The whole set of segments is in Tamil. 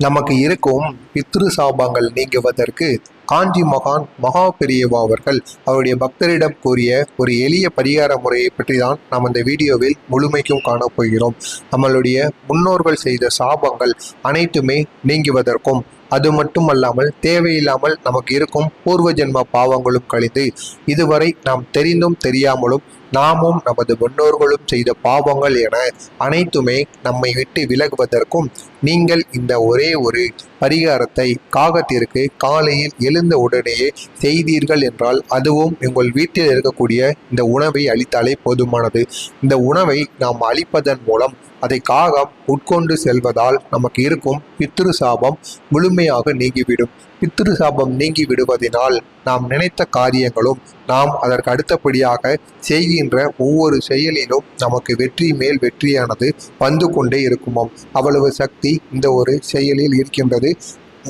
நமக்கு இருக்கும் பித்ரு சாபங்கள் நீங்குவதற்கு காஞ்சி மகான் மகா பெரியவா அவர்கள் அவருடைய பக்தரிடம் கூறிய ஒரு எளிய பரிகார முறையை பற்றி தான் நாம் இந்த வீடியோவில் முழுமைக்கும் காணப்போகிறோம் நம்மளுடைய முன்னோர்கள் செய்த சாபங்கள் அனைத்துமே நீங்குவதற்கும் அது மட்டுமல்லாமல் தேவையில்லாமல் நமக்கு இருக்கும் பூர்வ ஜென்ம பாவங்களும் கழிந்து இதுவரை நாம் தெரிந்தும் தெரியாமலும் நாமும் நமது முன்னோர்களும் செய்த பாவங்கள் என அனைத்துமே நம்மை விட்டு விலகுவதற்கும் நீங்கள் இந்த ஒரே ஒரு பரிகாரத்தை காகத்திற்கு காலையில் எழுந்த உடனேயே செய்தீர்கள் என்றால் அதுவும் உங்கள் வீட்டில் இருக்கக்கூடிய இந்த உணவை அளித்தாலே போதுமானது. இந்த உணவை நாம் அளிப்பதன் மூலம் அதை காகம் உட்கொண்டு செல்வதால் நமக்கு இருக்கும் பித்திரு சாபம் முழுமையாக நீங்கிவிடும். பித்திரு சாபம் நீங்கி விடுவதினால் நாம் நினைத்த காரியங்களும் நாம் அதற்கு அடுத்தபடியாக செய்கின்ற ஒவ்வொரு செயலிலும் நமக்கு வெற்றி மேல் வெற்றியானது வந்து கொண்டே இருக்குமாம் அவ்வளவு சக்தி இந்த ஒரு செயலில் இருக்கின்றது.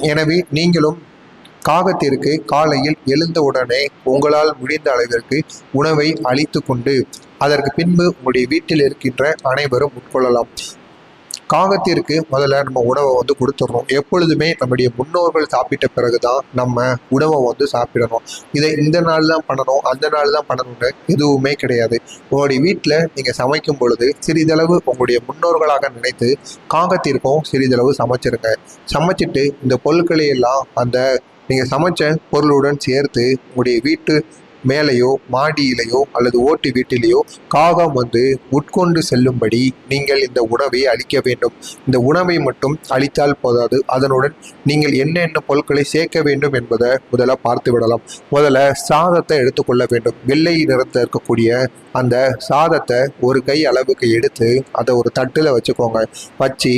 எனவே நீங்களும் காகத்திற்கு காலையில் எழுந்தவுடனே உங்களால் முடிந்த அளவிற்கு உணவை அளித்து கொண்டு அதற்கு பின்பு உங்களுடைய வீட்டில் இருக்கின்ற அனைவரும் உட்கொள்ளலாம். காகத்திற்கு முதல்ல நம்ம உணவை வந்து கொடுத்துட்றோம் எப்பொழுதுமே நம்முடைய முன்னோர்கள் சாப்பிட்ட பிறகுதான் நம்ம உணவை வந்து சாப்பிடணும். இதை இந்த நாள் தான் பண்ணணும் அந்த நாள் தான் பண்ணணும்னு எதுவுமே கிடையாது. உங்களுடைய வீட்டில் நீங்கள் சமைக்கும் பொழுது சிறிதளவு உங்களுடைய முன்னோர்களாக நினைத்து காகத்திற்கும் சிறிதளவு சமைச்சிருங்க. சமைச்சிட்டு இந்த பொருட்களை எல்லாம் அந்த நீங்கள் சமைச்ச பொருளுடன் சேர்த்து உங்களுடைய வீட்டு மேலேயோ மாடியிலேயோ அல்லது ஓட்டு வீட்டிலேயோ காகம் வந்து உட்கொண்டு செல்லும்படி நீங்கள் இந்த உணவை அளிக்க வேண்டும். இந்த உணவை மட்டும் அளித்தால் போதாது. அதனுடன் நீங்கள் என்னென்ன பொருட்களை சேர்க்க வேண்டும் என்பதை முதல்ல பார்த்து விடலாம். முதல்ல சாதத்தை எடுத்துக்கொள்ள வேண்டும். வெள்ளை நிறத்தில் இருக்கக்கூடிய அந்த சாதத்தை ஒரு கை அளவுக்கு எடுத்து அதை ஒரு தட்டில் வச்சுக்கோங்க. வச்சு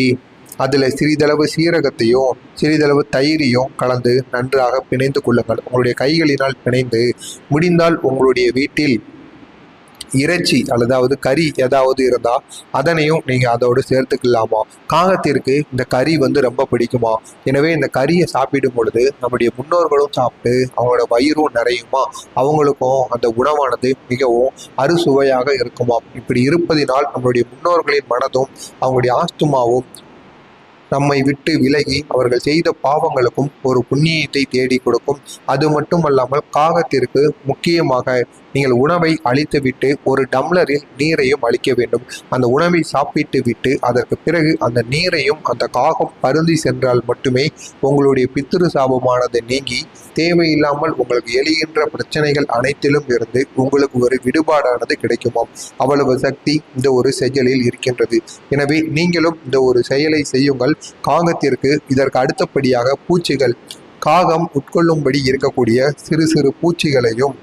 அதில் சிறிதளவு சீரகத்தையும் சிறிதளவு தயிரையும் கலந்து நன்றாக பிணைந்து கொள்ளுங்கள். உங்களுடைய கைகளினால் பிணைந்து முடிந்தால் உங்களுடைய வீட்டில் இறைச்சி அல்லதாவது கறி ஏதாவது இருந்தால் அதனையும் நீங்கள் அதோடு சேர்த்துக்கலாமா? காகத்திற்கு இந்த கறி வந்து ரொம்ப பிடிக்குமா? எனவே இந்த கறியை சாப்பிடும் பொழுது நம்முடைய முன்னோர்களும் சாப்பிட்டு அவங்களோட வயிறும் நிறையுமா? அவங்களுக்கும் அந்த உணவானது மிகவும் அறுசுவையாக இருக்குமா இப்படி இருப்பதினால் நம்மளுடைய முன்னோர்களின் மனதும் அவங்களுடைய ஆஸ்துமாவும் நம்மை விட்டு விலகி அவர்கள் செய்த பாவங்களுக்கும் ஒரு புண்ணியத்தை தேடி கொடுக்கும். அது மட்டுமல்லாமல் காகத்திற்கு முக்கியமாக நீங்கள் உணவை அழித்துவிட்டு ஒரு டம்ளரில் நீரையும் அழிக்க வேண்டும். அந்த உணவை சாப்பிட்டு விட்டு அதற்கு பிறகு அந்த நீரையும் அந்த காகம் பருந்தி சென்றால் மட்டுமே உங்களுடைய பித்திரு சாபமானது நீங்கி தேவையில்லாமல் உங்களுக்கு எழுகின்ற பிரச்சனைகள் அனைத்திலும் இருந்து உங்களுக்கு ஒரு விடுபாடானது கிடைக்குமாம் அவ்வளவு சக்தி இந்த ஒரு செயலில் இருக்கின்றது. எனவே நீங்களும் இந்த ஒரு செயலை செய்யுங்கள். காகத்திற்கு இதற்கு அடுத்தபடியாக பூச்சிகள் காகம் உட்கொள்ளும்படி இருக்கக்கூடிய சிறு சிறு பூச்சிகளையும்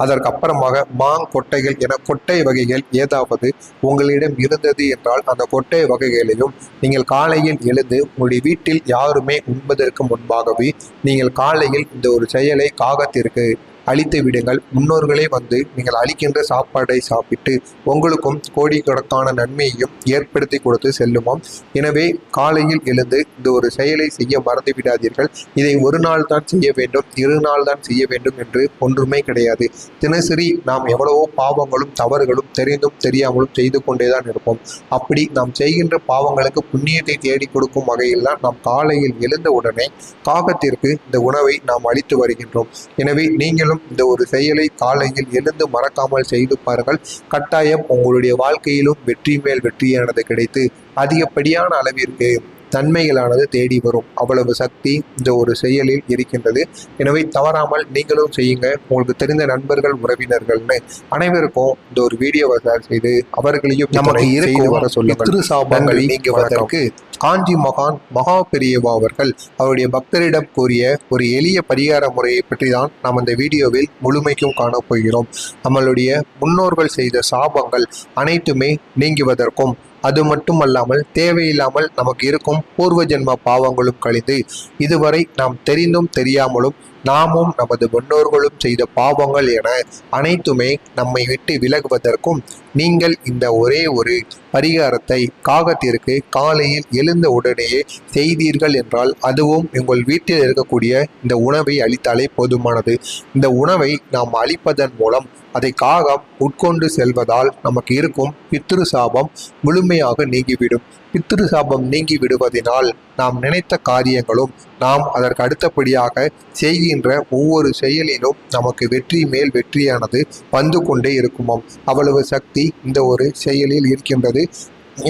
அதற்கு அப்புறமாக மாங்கொட்டைகள் என கொட்டை வகைகள் ஏதாவது உங்களிடம் இருந்தது என்றால் அந்த கொட்டை வகைகளையும் நீங்கள் காலையில் எழுந்து உங்களுடைய வீட்டில் யாருமே உண்பதற்கு முன்பாகவே நீங்கள் காலையில் இந்த ஒரு செயலை காகத்திற்கு அழித்து விடுங்கள். முன்னோர்களே வந்து நீங்கள் அழிக்கின்ற சாப்பாடை சாப்பிட்டு உங்களுக்கும் கோடிக்கணக்கான நன்மையையும் ஏற்படுத்தி கொடுத்து செல்லுமாம் எனவே காலையில் எழுந்து இந்த ஒரு செயலை செய்ய மறந்து விடாதீர்கள். இதை ஒரு நாள் தான் செய்ய வேண்டும் இரு நாள் தான் செய்ய வேண்டும் என்று ஒன்றுமே கிடையாது. தினசரி நாம் எவ்வளவோ பாவங்களும் தவறுகளும் தெரிந்தும் தெரியாமலும் செய்து கொண்டே தான் இருப்போம். அப்படி நாம் செய்கின்ற பாவங்களுக்கு புண்ணியத்தை தேடி கொடுக்கும் வகையில் தான் நாம் காலையில் எழுந்த உடனே காகத்திற்கு இந்த உணவை நாம் அளித்து வருகின்றோம். எனவே நீங்களும் இந்த ஒரு செயலை காலையில் எழுந்து மறக்காமல் செய்து பாருங்கள். கட்டாயம் உங்களுடைய வாழ்க்கையிலும் வெற்றி மேல் வெற்றியானது கிடைத்து அதிகப்படியான அளவிற்கு நன்மைகளானது தேடி வரும். அவ்வளவு சக்தி இந்த ஒரு செயலில் இருக்கின்றது. எனவே தவறாமல் நீங்களும் செய்யுங்க. உங்களுக்கு தெரிந்த நண்பர்கள் உறவினர்கள்னு அனைவருக்கும் இந்த ஒரு வீடியோவை ஷேர் செய்து அவர்களையும் நமக்கு வர சொல்லுங்கள். சாபங்கள் நீங்குவதற்கு காஞ்சி மகான் மகா பெரியவா அவர்கள் அவருடைய பக்தரிடம் கூறிய ஒரு எளிய பரிகார முறையை பற்றி தான் நாம் இந்த வீடியோவில் முழுமைக்கும் காணப்போகிறோம். நம்மளுடைய முன்னோர்கள் செய்த சாபங்கள் அனைத்துமே நீங்குவதற்கும் அது மட்டுமல்லாமல் தேவையில்லாமல் நமக்கு இருக்கும் பூர்வ ஜென்ம பாவங்களும் கழிந்து இதுவரை நாம் தெரிந்தும் தெரியாமலும் நாமும் நமது முன்னோர்களும் செய்த பாவங்கள் என அனைத்துமே நம்மை விட்டு விலகுவதற்கும் நீங்கள் இந்த ஒரே ஒரு பரிகாரத்தை காகத்திற்கு காலையில் எழுந்த உடனேயே செய்தீர்கள் என்றால் அதுவும் உங்கள் வீட்டில் இருக்கக்கூடிய இந்த உணவை அளித்தாலே போதுமானது. இந்த உணவை நாம் அளிப்பதன் மூலம் அதை காகம் உட்கொண்டு செல்வதால் நமக்கு இருக்கும் பித்ரு சாபம் முழுமையாக நீங்கிவிடும். பித்ரு சாபம் நீங்கி விடுவதினால் நாம் நினைத்த காரியங்களும் நாம் அதற்கு அடுத்தபடியாக செய்கின்ற ஒவ்வொரு செயலிலும் நமக்கு வெற்றி மேல் வெற்றியானது வந்து கொண்டே இருக்குமாம். அவ்வளவு சக்தி இந்த ஒரு செயலில் இருக்கின்றது.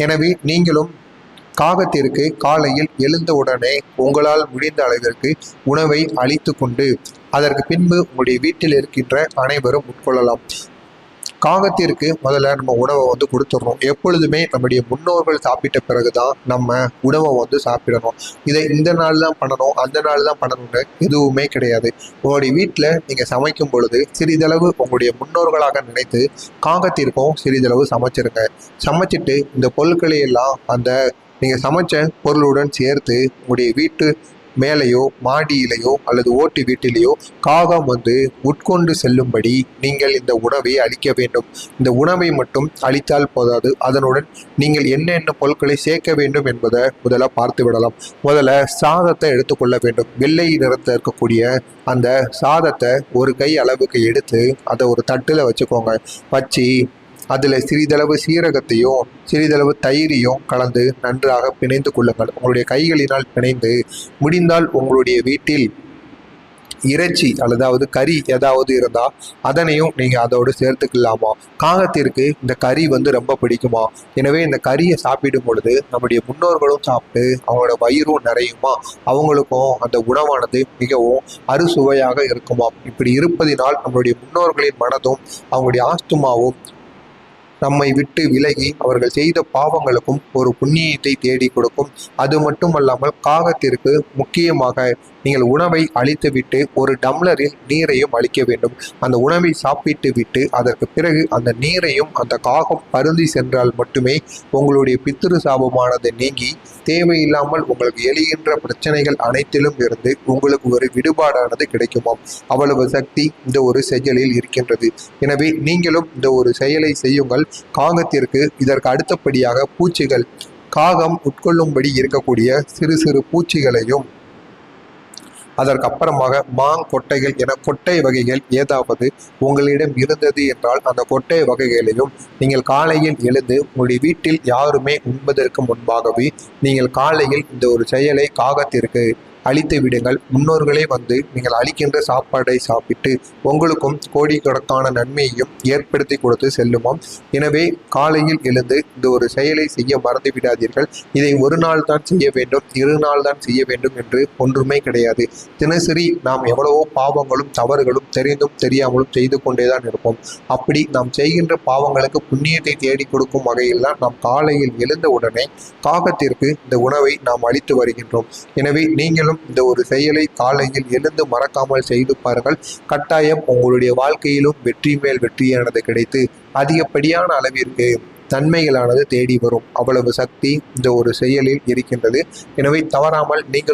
எனவே நீங்களும் காகத்திற்கு காலையில் எழுந்தவுடனே உங்களால் முடிந்த அளவிற்கு உணவை அளித்து கொண்டு அதற்கு பின்பு உங்களுடைய வீட்டில் இருக்கின்ற அனைவரும் உட்கொள்ளலாம். காகத்திற்கு முதல்ல நம்ம உணவை வந்து கொடுத்துட்றோம் எப்பொழுதுமே நம்முடைய முன்னோர்கள் சாப்பிட்ட பிறகுதான் நம்ம உணவை வந்து சாப்பிடணும். இதை இந்த நாள் தான் பண்ணணும் அந்த நாள் தான் பண்ணணும்னு எதுவுமே கிடையாது. உங்களுடைய வீட்டில் நீங்கள் சமைக்கும் பொழுது சிறிதளவு உங்களுடைய முன்னோர்களாக நினைத்து காகத்திற்கும் சிறிதளவு சமைச்சிருங்க. சமைச்சிட்டு இந்த பொருட்களை எல்லாம் அந்த நீங்கள் சமைச்ச பொருளுடன் சேர்த்து உங்களுடைய வீட்டு மேலேயோ மாடியிலேயோ அல்லது ஓட்டு வீட்டிலேயோ காகம் வந்து உட்கொண்டு செல்லும்படி நீங்கள் இந்த உணவை அளிக்க வேண்டும். இந்த உணவை மட்டும் அளித்தால் போதாது. அதனுடன் நீங்கள் என்னென்ன பொருட்களை சேர்க்க வேண்டும் என்பதை முதல்ல பார்த்து விடலாம். முதல்ல சாதத்தை எடுத்துக்கொள்ள வேண்டும். வெள்ளை நிறத்தில் இருக்கக்கூடிய அந்த சாதத்தை ஒரு கை அளவுக்கு எடுத்து அதை ஒரு தட்டில் வச்சுக்கோங்க. வச்சு அதில் சிறிதளவு சீரகத்தையும் சிறிதளவு தயிரையும் கலந்து நன்றாக பிணைந்து கொள்ளுங்கள். உங்களுடைய கைகளினால் பிணைந்து முடிந்தால் உங்களுடைய வீட்டில் இறைச்சி அல்லதாவது கறி ஏதாவது இருந்தால் அதனையும் நீங்கள் அதோடு சேர்த்துக்கலாமா? காகத்திற்கு இந்த கறி வந்து ரொம்ப பிடிக்குமா? எனவே இந்த கறியை சாப்பிடும் பொழுது நம்முடைய முன்னோர்களும் சாப்பிட்டு அவங்களோட வயிறும் நிறையுமா? அவங்களுக்கும் அந்த உணவானது மிகவும் அறுசுவையாக இருக்குமா? இப்படி இருப்பதினால் நம்மளுடைய முன்னோர்களின் மனதும் அவங்களுடைய ஆஸ்துமாவும் நம்மை விட்டு விலகி அவர்கள் செய்த பாவங்களுக்கும் ஒரு புண்ணியத்தை தேடி கொடுக்கும். அது மட்டுமல்லாமல் காகத்திற்கு முக்கியமாக நீங்கள் உணவை அழித்துவிட்டு ஒரு டம்ளரில் நீரையும் அளிக்க வேண்டும். அந்த உணவை சாப்பிட்டு விட்டு அதற்கு பிறகு அந்த நீரையும் அந்த காகம் பருந்தி சென்றால் மட்டுமே உங்களுடைய பித்திரு சாபமானது நீங்கி தேவையில்லாமல் உங்களுக்கு எழுகின்ற பிரச்சனைகள் அனைத்திலும் இருந்து உங்களுக்கு ஒரு விடுபாடானது கிடைக்குமாம். அவ்வளவு சக்தி இந்த ஒரு செயலில் இருக்கின்றது. எனவே நீங்களும் இந்த ஒரு செயலை செய்யுங்கள். காகத்திற்கு இதற்கு அடுத்தபடியாக பூச்சிகள் காகம் உட்கொள்ளும்படி இருக்கக்கூடிய சிறு சிறு பூச்சிகளையும் அதற்கு அப்புறமாக மாங்கொட்டைகள் என கொட்டை வகைகள் ஏதாவது உங்களிடம் இருந்தது என்றால் அந்த கொட்டை வகைகளையும் நீங்கள் காலையில் எழுந்து உங்களுடைய வீட்டில் யாருமே உண்பதற்கு முன்பாகவே நீங்கள் காலையில் இந்த ஒரு செயலை காகத்திற்கு அழித்து விடுங்கள். முன்னோர்களே வந்து நீங்கள் அழிக்கின்ற சாப்பாடை சாப்பிட்டு உங்களுக்கும் கோடிக்கணக்கான நன்மையையும் ஏற்படுத்தி கொடுத்து செல்லுமாம் எனவே காலையில் எழுந்து இந்த ஒரு செயலை செய்ய மறந்து விடாதீர்கள். இதை ஒரு நாள் தான் செய்ய வேண்டும் இரு நாள் தான் செய்ய வேண்டும் என்று ஒன்றுமே கிடையாது. தினசரி நாம் எவ்வளவோ பாவங்களும் தவறுகளும் தெரிந்தும் தெரியாமலும் செய்து கொண்டே தான் இருப்போம். அப்படி நாம் செய்கின்ற பாவங்களுக்கு புண்ணியத்தை தேடி கொடுக்கும் வகையில் தான் நாம் காலையில் எழுந்த உடனே காகத்திற்கு இந்த உணவை நாம் அளித்து வருகின்றோம். எனவே நீங்களும் இந்த ஒரு செயலை காலையில் எழுந்து மறக்காமல் செய்து பாருங்கள். கட்டாயம் உங்களுடைய வாழ்க்கையிலும் வெற்றி மேல் வெற்றியானது கிடைத்து அதிகப்படியான அளவிற்கு நன்மைகளானது தேடி வரும். அவ்வளவு சக்தி இந்த ஒரு செயலில் இருக்கின்றது. எனவே தவறாமல் நீங்கள்